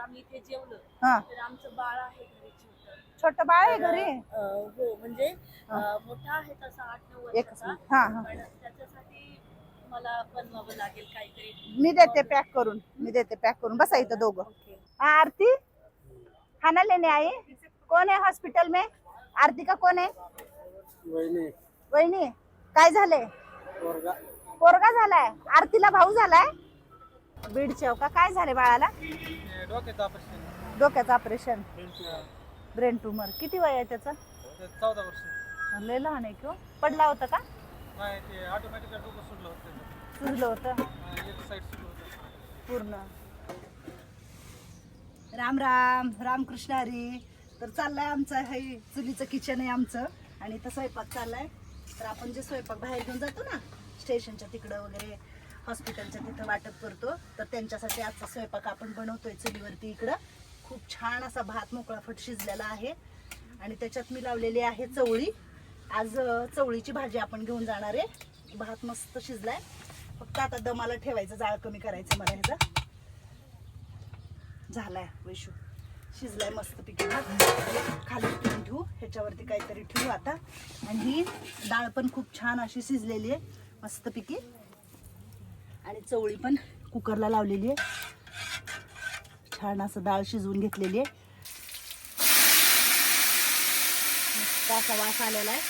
आम्ही इथे जेवलो. हा. तर आमचं बाळ आहे घरी छोटं. छोट बाळ आहे घरी? अं, हो म्हणजे अं, मोठा आहे तसा आठ नऊ एक वर्षाचा. हा हा. पण त्याच्यासाठी मला बनवावं लागेल काहीतरी. मी देते पॅक करून. मी देते पॅक करून. बसा इथं दोघं. ओके. हाँ आरती? खाना लेने आई? कौन है हॉस्पिटल में? आरती का कोण आहे? वहिनी. वहिनी काय झालंय? पोरगा. पोरगा झालाय. आरतीला भाऊ झालाय? बीड चौका काय झाले बाळाला? डोक्याचं ऑपरेशन डोक्याचं ऑपरेशन ब्रेन ट्यूमर किती वय आहे त्याचं? चौदा वर्ष. लय लहान आहे किंवा पडला होता का? नाही ते ऑटोमॅटिक डोकं सुटलं होतं. सुजलं होतं. हा, एक साईड सुटलं होतं. पूर्ण. राम राम. रामकृष्ण हरी. तर चाललाय आमचं हे चुलीचं किचन आहे आमचं. आणि इथं स्वयंपाक चाललाय. तर आपण जे स्वयंपाक बाहेर घेऊन जातो ना स्टेशनच्या तिकडं वगैरे हॉस्पिटलच्या तिथं वाटप करतो. तर त्यांच्यासाठी आजचा स्वयंपाक आपण बनवतोय चुलीवरती इकडं. खूप छान असा भात मोकळा फट शिजलेला आहे. आणि त्याच्यात मी लावलेली आहे चवळी. आज चवळीची भाजी आपण घेऊन जाणार आहे. भात मस्त शिजलाय. फक्त आता दमाला ठेवायचं जाळ कमी करायचं मला ह्याचा. झालाय वैशू. शिजलाय मस्त पिकी खाली ठेवून ठेवू. ह्याच्यावरती काहीतरी ठेवू आता. आणि ही डाळ पण खूप छान अशी शिजलेली आहे. मस्त पिकी. आणि चवळी पण कुकरला लावलेली आहे. छान असं डाळ शिजवून घेतलेली आहे. असा वास आलेला आहे.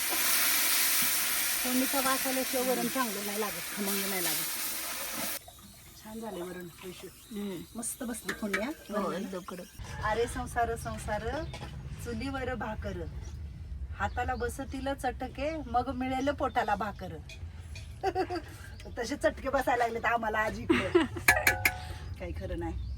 फोडणीचा वास आल्याशिवाय वरण चांगलं नाही लागत खमंग नाही लागत. छान झाले वरण मस्त बसली फोडणी हा? कडक. अरे संसार संसार चुलीवर भाकर. हाताला बसतील चटके मग मिळेल पोटाला भाकर. तसे चटके बसायला लागले तर आम्हाला आज काही खरं नाही.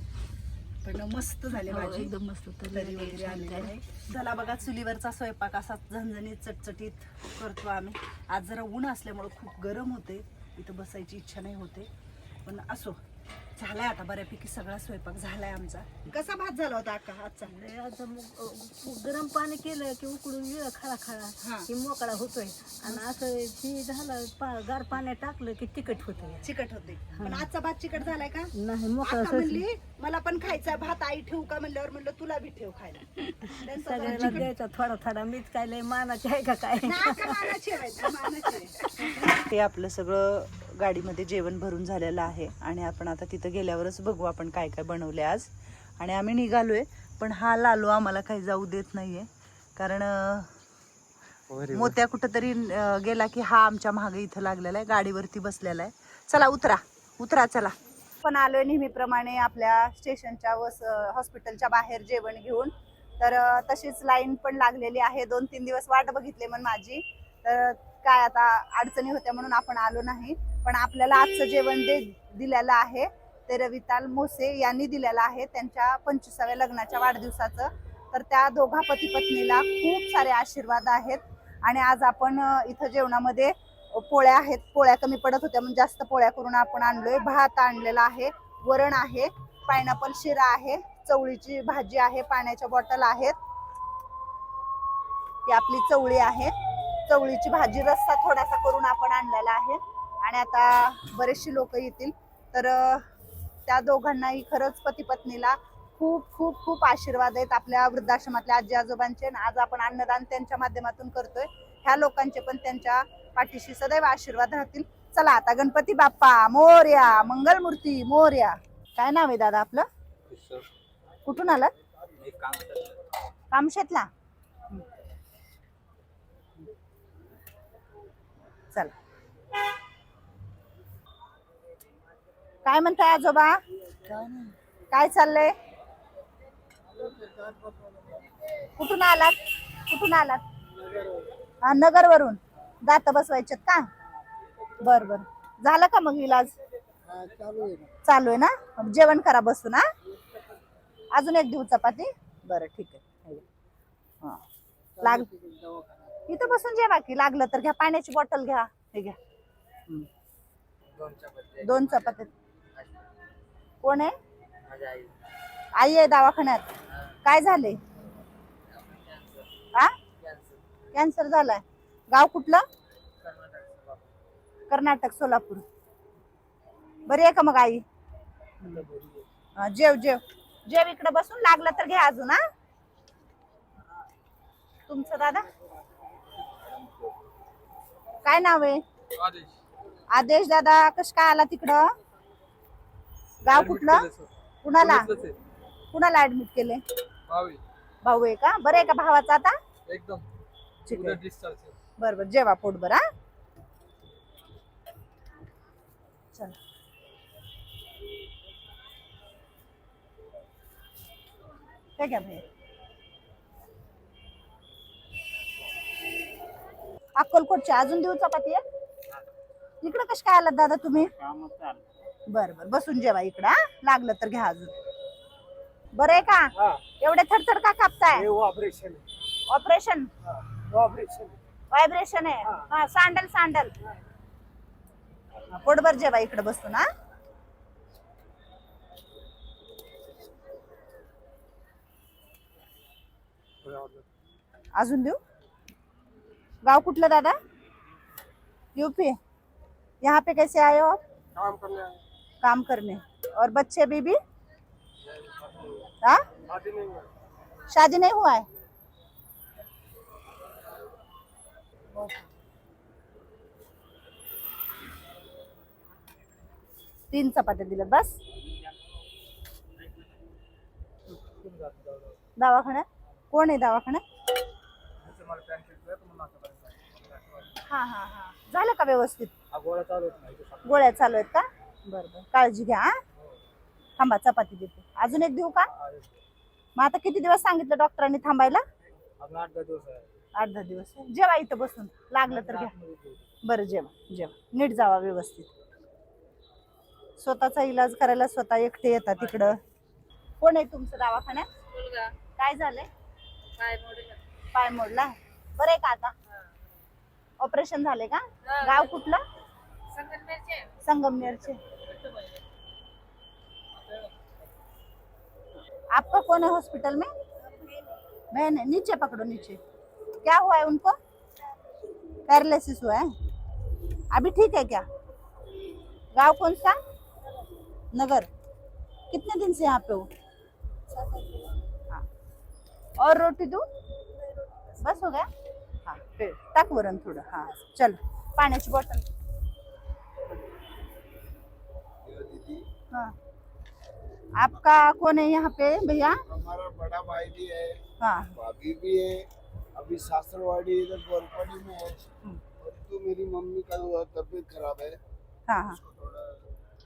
पण मस्त झाले भाजी. एकदम मस्त तरी वगैरे आलेली आहे. झाला बघा चुलीवरचा स्वयंपाक असा झणझणीत चटचटीत करतो आम्ही. आज जरा ऊन असल्यामुळे खूप गरम होते इथं बसायची इच्छा नाही होते. पण असो. झालाय आता बऱ्यापैकी सगळा स्वयंपाक झालाय आमचा. कसा भात झाला होता अक्का? आजचा आता मग अ, गरम पाणी केलं की उकडून गेलं खळा खळा. की मोकळा होतोय. आणि असं ही झालं पा गार पाण्यात टाकलं की तिखट होतंय. चिकट होते पण आजचा भात चिकट झालाय का? नाही मोकळा आता म्हणली मला पण खायचा भात आई ठेवू का? म्हणल्यावर म्हणलं तुला बी ठेव खायला. त्यांचा जरा सगळ्याला चिकट- द्यायचा थोडा थोडा. मीच काय लय मानाचे आहे का काय? नाही, आता मानाची आहे, मानाची आहे. हे आपलं सगळं गाडीमध्ये जेवण भरून झालेलं आहे आणि आपण आता तिथं गेल्यावरच बघू आपण काय काय बनवले आज. आणि आम्ही निघालोय पण हा लालू आम्हाला काही जाऊ देत नाहीये. कारण अं, मोत्या कुठंतरी गेला की हा आमच्या मागे इथं लागलेला आहे गाडीवरती बसलेला आहे. चला उतरा. उतरा चला. पण आलोय नेहमीप्रमाणे आपल्या स्टेशनच्या व हॉस्पिटलच्या बाहेर जेवण घेऊन. तर तशीच लाईन पण लागलेली आहे. दोन तीन दिवस वाट बघितली मग माझी. तर काय आता अडचणी होत्या म्हणून आपण आलो नाही. पण आपल्याला आजचं जेवण दे दिलेलं आहे. ते रविताल मोसे यांनी दिलेलं आहे त्यांच्या पंचवीसाव्या लग्नाच्या वाढदिवसाचं. तर त्या दोघा पती पत्नीला खूप सारे आशीर्वाद आहेत. आणि आज आपण इथं जेवणामध्ये पोळ्या आहेत. पोळ्या कमी पडत होत्या म्हणजे जास्त पोळ्या करून आपण आणलोय. भात आणलेला आहे वरण आहे पायनॅपल शिरा आहे चवळीची भाजी आहे पाण्याच्या बॉटल आहेत. ही आपली चवळी आहे. चवळीची भाजी रस्सा थोडासा करून आपण आणलेला आहे. आणि आता बरेचशी लोक येतील. तर त्या दोघांनाही खरंच पती पत्नीला खूप खूप खूप आशीर्वाद आहेत आपल्या वृद्धाश्रमातल्या आजी आजोबांचे आणि आज आपण अन्नदान त्यांच्या माध्यमातून करतोय. ह्या लोकांचे पण त्यांच्या पाठीशी सदैव आशीर्वाद राहतील. चला आता गणपती बाप्पा मोर्या मंगलमूर्ती मोर्या. काय नाव आहे दादा आपलं? कुठून आलात? कामशेतला. चला. काय म्हणताय आजोबा? काय चाललंय? कुठून आलात? कुठून आलात? नगर वरून दात बसवायचे का? बर बर. झालं का मग इलाज? चालू आहे ना? जेवण करा बसून हा? अजून एक देऊ चपाती? बरं ठीक आहे. लाग इथं बसून जेवा की. लागलं तर घ्या. पाण्याची बॉटल घ्या. हे घ्या. दोन चपाती कोण आहे? आई. आहे दवाखान्यात. काय झाले हा कॅन्सर झालाय. गाव कुठलं? कर्नाटक सोलापूर. बरी आहे का मग आई? जेव जेव. जेव इकडे बसून. लागलं तर घ्या अजून हा. तुमचं दादा? काय नाव आहे? आदेश. आदेश दादा कस काय आला तिकडं? गाव कुठलं? कुणाला? कुणाला ऍडमिट केले भावी. भाऊ आहे का? बरं आहे का भावाचा आता? एकदम. ठीक उद्या आहे. डिस्चार्ज बरं बरं. जेवा पोटभर हा चल. काय घ्या भाई अक्कलकोटची अजून देऊ चपाती आहे? इकडं कश काय आलात दादा तुम्ही? बर बर. बसून जेवा इकडं हा? लागलं तर घ्या अजून. बरं आहे का? एवढे थरथर का कापताय? ऑपरेशन ऑपरेशन ऑपरेशन व्हायब्रेशन आहे. हा. सांडल सांडल. हा, पोटभर जेवा इकडे बसून हा. अजून देऊ? गाव कुठलं दादा? यूपी यहाँ पे कैसे आए हो आप? काम करने आए काम करने। और बच्चे बीबी? हाँ? शादी नहीं हुआ है? तीन चपात्या दिल्यात बस। दवाखान्यात कोण आहे दवाखान्यात हा हा हा। झालं का व्यवस्थित? गोळ्या चालू आहेत का? बरं बरं. काळजी घ्या हा. थांबा चपाती देते. अजून एक देऊ का? मग आता किती दिवस सांगितलं डॉक्टरांनी थांबायला? अजून आठ दहा दिवस आहे. आठ दहा दिवस. जेवा इथं बसून. लागलं तर घ्या. बरं जेवा जेवा. नीट जावा व्यवस्थित. स्वतःचा इलाज करायला स्वतः एकटे येतात तिकडं. कोण आहे तुमचं दवाखान्यात? काय झालंय? पाय मोडला. बरं आहे का आता? ऑपरेशन झाले का? गाव कुठलं? संगमनेरचे आपका कौन है हॉस्पिटल में? बहन है नीचे पकड़ो नीचे. क्या हुआ है उनको? पैरालिसिस हुआ है? अभी ठीक है क्या? गांव कौन सा? नगर. कितने दिन से यहाँ पे हो? हाँ. और रोटी दू? बस हो गया? हाँ फिर टाक वरण थोडं हाँ चल पाण्याची बॉटल हाँ। आपका कौन है यहाँ पे भैया? हमारा बड़ा भाई भी है हाँ। भाभी भी है। अभी सासरवाड़ी इधर बोरपाड़ी में है। और तो मेरी मम्मी का तबीयत खराब है। हाँ हाँ।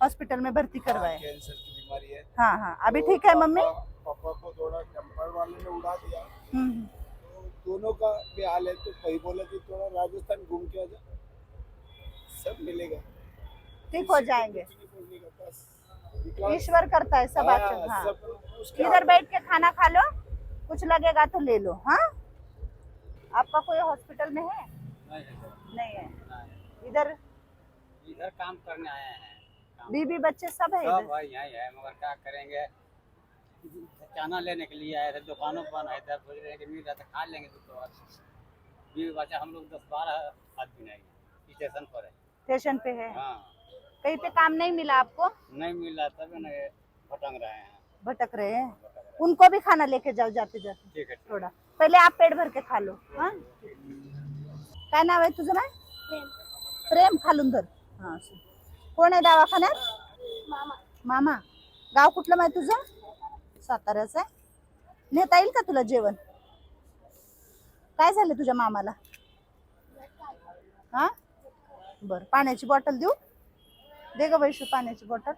हॉस्पिटल में भर्ती करवाए। कैंसर की बीमारी है। हाँ हाँ। अभी ठीक है मम्मी? पापा पापा को थोड़ा टेम्पर वाले ने उड़ा दिया। हम्म, हम्म। तो दोनों का भी हाल है। तो कहीं बोला कि थोड़ा राजस्थान घूम के आ जा। सब मिलेगा। ठीक हो जाएँगे। ईश्वर करता है सब अच्छा हाँ, हाँ। सब उसके इधर बैठ के खाना खा लो कुछ लगेगा तो ले लो हाँ? आपका कोई हॉस्पिटल में है? नहीं है। इधर? इधर काम करने आए हैं। बीबी बच्चे सब है सब भाई यहीं है मगर क्या करेंगे? चाना लेने के लिए आए थे दुकानों पर बंद है इधर सोच रहे हैं कि मिल जाता खा लेंगे तो तो बीवी बच्चा हम लोग दस बारह आदमी हैं स्टेशन पर है। स्टेशन पे है। हाँ। कहीं पे काम नहीं मिला आपको? नहीं मिल तब ना ये भटक रहे हैं। भटक रहे हैं? उनको भी खाना लेके जाओ जाते जाते। ठीक है थोडा। पहिले आप पेट भर के खा लो हा? काय नाव आहे तुझं नाव? प्रेम। खालून धर. हा. कोण आहे दवाखान्यात? मामा. गाव कुठलं माहिती तुझं? साताऱ्याचं आहे. नेता येईल का तुला जेवण? काय झालं तुझ्या मामाला? हा? बर पाण्याची बॉटल देऊ? दे ग वैशू पाण्याची बॉटल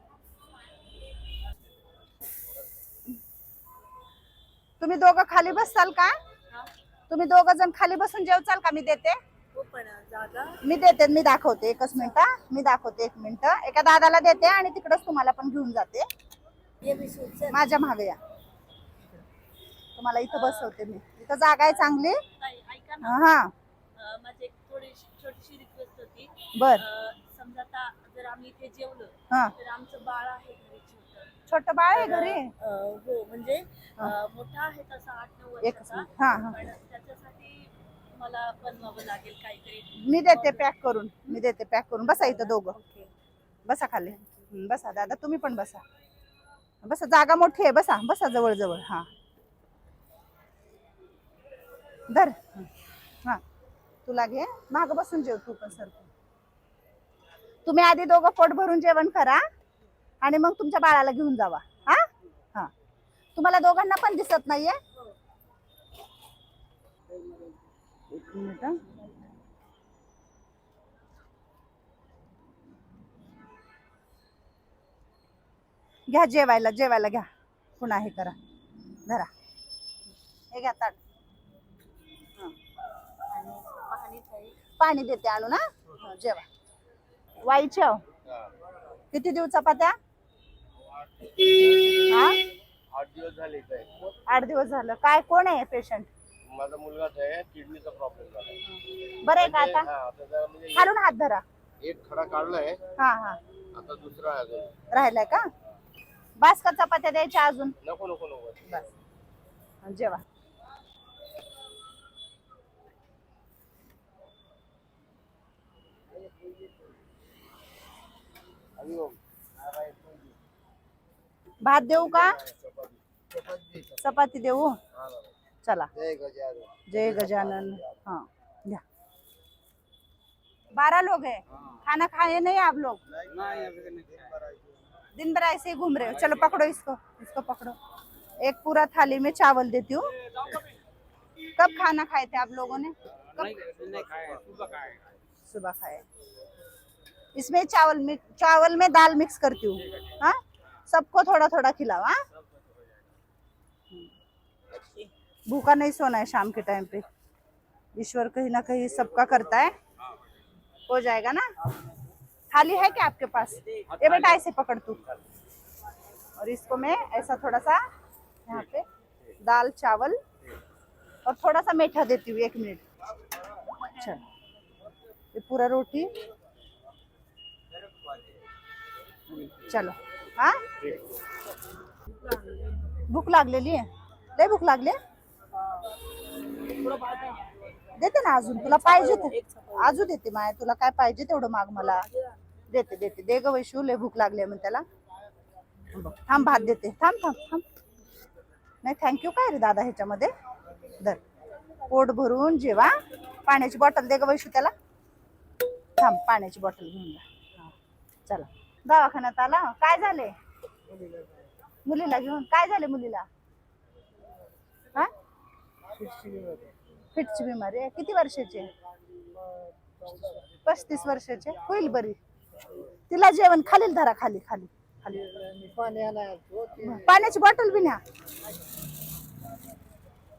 तुम्ही दोघं खाली बसताल का? तुम्ही दोघ जण खाली बसून जेवचाल का? मी देते. हो मी देते मी दाखवते. एकच मिनिट मी दाखवते एक मिनिट. एका दादाला देते आणि तिकडच तुम्हाला पण घेऊन जाते. माझ्या मागे या. तुम्हाला इथं बसवते मी. इथं जागा आहे चांगली. हा. अं, माझी एक थोडी छोटीशी रिक्वेस्ट होती. बर. आम्ही इथे जेवलो. हा. तर आमचं बाळ आहे घरी छोटं. छोट बाळ आहे घरी? अं, हो म्हणजे अं, मोठा आहे तसा आठ नऊ एकच वर्षाचा. हा हा. पण त्याच्यासाठी मला बनवावं लागेल काहीतरी. मी देते पॅक करून. मी देते पॅक करून. बसा इथं दोघं. बसा खाली. हं, बसा दादा तुम्ही पण बसा. बसा जागा मोठी आहे. बसा बसा जवळ जवळ हा. धर. हा. तुला घे माग बसून जेव तू पण सर. तुम्ही आधी दोघं पोट भरून जेवण करा आणि मग तुमच्या बाळाला घेऊन जावा. हा? हा. तुम्हाला दोघांना पण दिसत नाहीये? एक मिनिट घ्या जेवायला जेवायला घ्या. पुन्हा हे करा. धरा. हे घ्या ताट. पाणी देते आणू ना जेवा. वाईच्या हो. किती देऊ चपात्या हा? आठ दिवस झाले काय आठ दिवस झालं. काय कोण आहे पेशंट माझा मुलगाच आहे किडनीचा प्रॉब्लेम झाला. बरं आहे का आता? हा, आता जरा म्हणजे खालून हात धरा. एक खडा काढलाय. हा हा. आता दुसरा आहे अजून. राहिलाय का? बास का चपात्या द्यायच्या अजून. नको नको नको. बस. जेवा. भात देऊ का? चपाती देऊ? चला. जय गजानन. हाँ बारह लोग हैं. खाना खाए नहीं आप लोग? दिन भर ऐसे ही घूम रहे हो. चलो पकड़ो इसको. इसको पकड़ो. एक पूरा थाली में चावल देती हूँ. कब खाना खाए थे आप लोगों ने? कब? सुबह खाए. सुबह खाए. इसमें चावल मिक्स चावल में दाल मिक्स करती हूँ। हाँ? सबको थोड़ा थोड़ा खिलाओ हाँ? भूखा नहीं सोना है शाम के टाइम पे। ईश्वर कहीं ना कहीं सबका करता है। हो जाएगा ना? थाली है क्या आपके पास? ये बेटा ऐसे पकड़ तू। और इसको मैं ऐसा थोड़ा सा यहाँ पे दाल चावल और थोड़ा सा मीठा देती हूँ एक मिनट। अच्छा। ये पूरा रोटी चलो. हा? भूक लागलेली आहे. लय भूक लागली आहे? देते ना अजून. तुला पाहिजे ते. अजून देते माय. तुला काय पाहिजे तेवढं माग मला. देते देते. दे ग वैशू लय भूक लागली आहे मग त्याला. थांब भात देते. थांब थांब थांब. नाही थँक्यू काय रे दादा ह्याच्यामध्ये? धर. पोट भरून जेवा. पाण्याची बॉटल दे ग वैशू त्याला. थांब पाण्याची बॉटल घेऊन जा. चला. दवाखान्यात आला? काय झाले? मुलीला घेऊन? काय झाले मुलीला? हा? फिटची बिमारी आहे. किती वर्षाची आहे? पस्तीस वर्षाचे होईल बरी. तिला जेवण खालील धरा खाली खाली. खाली पाण्याची बॉटल बी न्या.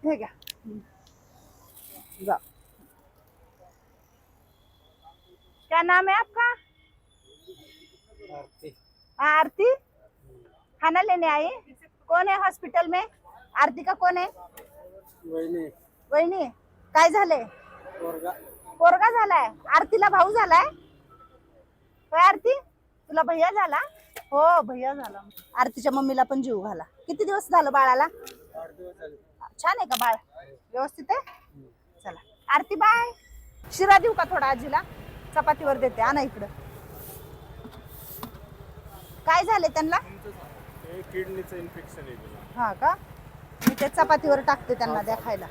हे घ्या. जा. क्या नाम है आपका? हाँ आरती? खाना लेने आई? कौन है हॉस्पिटल में? आरती का कौन है वहिनी. काय झालंय? पोरगा. झालाय. आरतीला भाऊ झालाय? होय आरती? तुला भैया झाला? हो भैया झाला. आरतीच्या मम्मीला पण जीव घाला. किती दिवस झालं बाळाला? झाले. छान आहे का बाळ? व्यवस्थित आहे? चला. आरती बाय. शिरा देऊ का थोडा आजीला? चपातीवर देते. आणा इकडं. काय झाले. त्यांना किडनीचं इन्फेक्शन आहे तुला हा का? मी ते चपातीवर टाकते त्यांना द्या खायला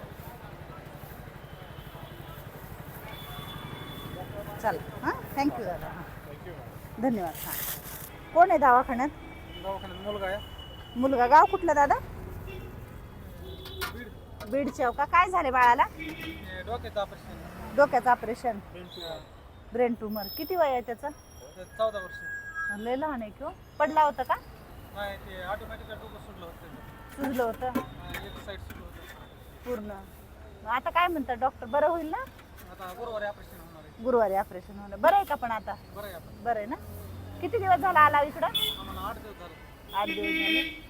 चला हा? थँक्यू दादा हा. धन्यवाद हा. कोण आहे दवाखान्यात? दवाखान्यात मुलगा आहे. मुलगा गाव कुठलं दादा? बीडचे हो का? काय झाले बाळाला? हे डोक्याचं ऑपरेशन डोक्याचं ऑपरेशन ब्रेन ट्यूमर किती वय आहे त्याचं चौदा वर्ष. लय लहान आहे किंवा पडला होता का? नाही ते ऑटोमॅटिक डोकं सुटलं होतं त्याचं. सुजलं होतं? हा, एक साईड सुटलं होतं. पूर्ण. मग आता काय म्हणतात डॉक्टर बरं होईल ना? आता गुरुवारी ऑपरेशन होणार आहे. गुरुवारी ऑपरेशन होणं बरं आहे का पण आता? बरं आहे आता. बरं आहे ना? किती दिवस झाला आला इकडं? आम्हाला आठ दिवस झाले. आठ दिवस झाले.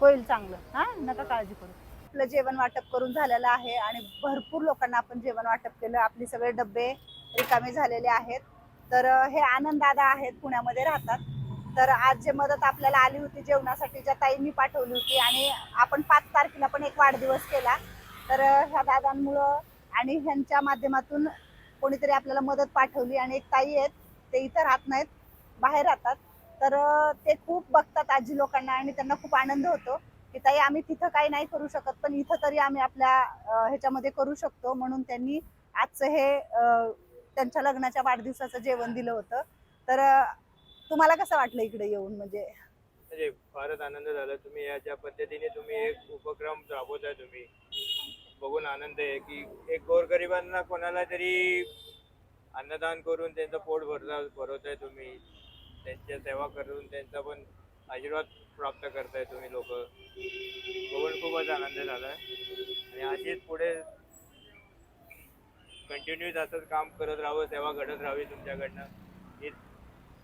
होईल चांगलं. हा? नका काळजी करू. आपलं जेवण वाटप करून झालेलं आहे आणि भरपूर लोकांना आपण जेवण वाटप केलं. आपले सगळे डबे रिकामे झालेले आहेत. तर हे आनंद दादा आहेत पुण्यामध्ये राहतात. तर आज जे मदत आपल्याला आली होती जेवणासाठी ज्या ताईंनी पाठवली होती आणि आपण पाच तारखेला पण एक वाढदिवस केला. तर ह्या दादांमुळं आणि ह्यांच्या माध्यमातून कोणीतरी आपल्याला मदत पाठवली आणि एक ताई आहेत ते इथं राहत नाहीत बाहेर राहतात. तर ते खूप बघतात आजी लोकांना आणि त्यांना खूप आनंद होतो की ताई आम्ही तिथं काही नाही करू शकत पण इथं तरी आम्ही आपल्या ह्याच्यामध्ये करू शकतो. म्हणून त्यांनी आजचं हे त्यांच्या लग्नाच्या वाढदिवसाचं जेवण दिलं होतं. तर तुम्हाला कसं वाटलं इकडे येऊन? म्हणजे म्हणजे फारच आनंद झाला तुम्ही या ज्या पद्धतीने तुम्ही एक उपक्रम राबवताय तुम्ही. बघून आनंद आहे की एक गोरगरिबांना कोणाला तरी अन्नदान करून त्यांचं पोट भरता भरवताय तुम्ही. त्यांच्या सेवा करून त्यांचा पण आशीर्वाद प्राप्त करताय तुम्ही लोक. बघून खूपच आनंद झाला आणि अशीच पुढे कंटिन्यूस असंच काम करत राहावं सेवा घडत राहावी तुमच्याकडनं. हीच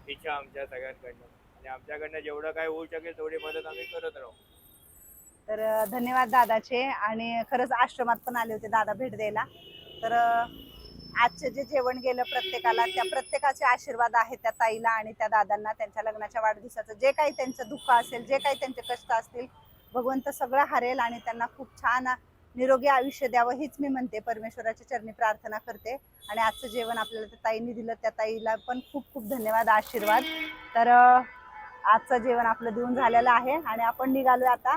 इच्छा आमच्या सगळ्यांकडनं. आणि आमच्याकडनं जेवढं काय होऊ शकेल तेवढी मदत आम्ही करत राहू. तर धन्यवाद दादाचे. आणि खरंच आश्रमात पण आले होते दादा भेट द्यायला. तर आजचं जे जेवण गेलं प्रत्येकाला त्या प्रत्येकाचे आशीर्वाद आहेत त्या ताईला आणि त्या दादांना त्यांच्या लग्नाच्या वाढदिवसाचं. जे काही त्यांचं दुःख असेल जे काही त्यांचे कष्ट असतील भगवंत सगळं हरेल आणि त्यांना खूप छान निरोगी आयुष्य द्यावं हेच मी म्हणते. परमेश्वराच्या चरणी प्रार्थना करते. आणि आजचं जेवण आपल्याला त्या ताईंनी दिलं. त्या ताईला पण खूप खूप धन्यवाद आशीर्वाद. तर आजचं जेवण आपलं देऊन झालेलं आहे. आणि आपण निघालो आता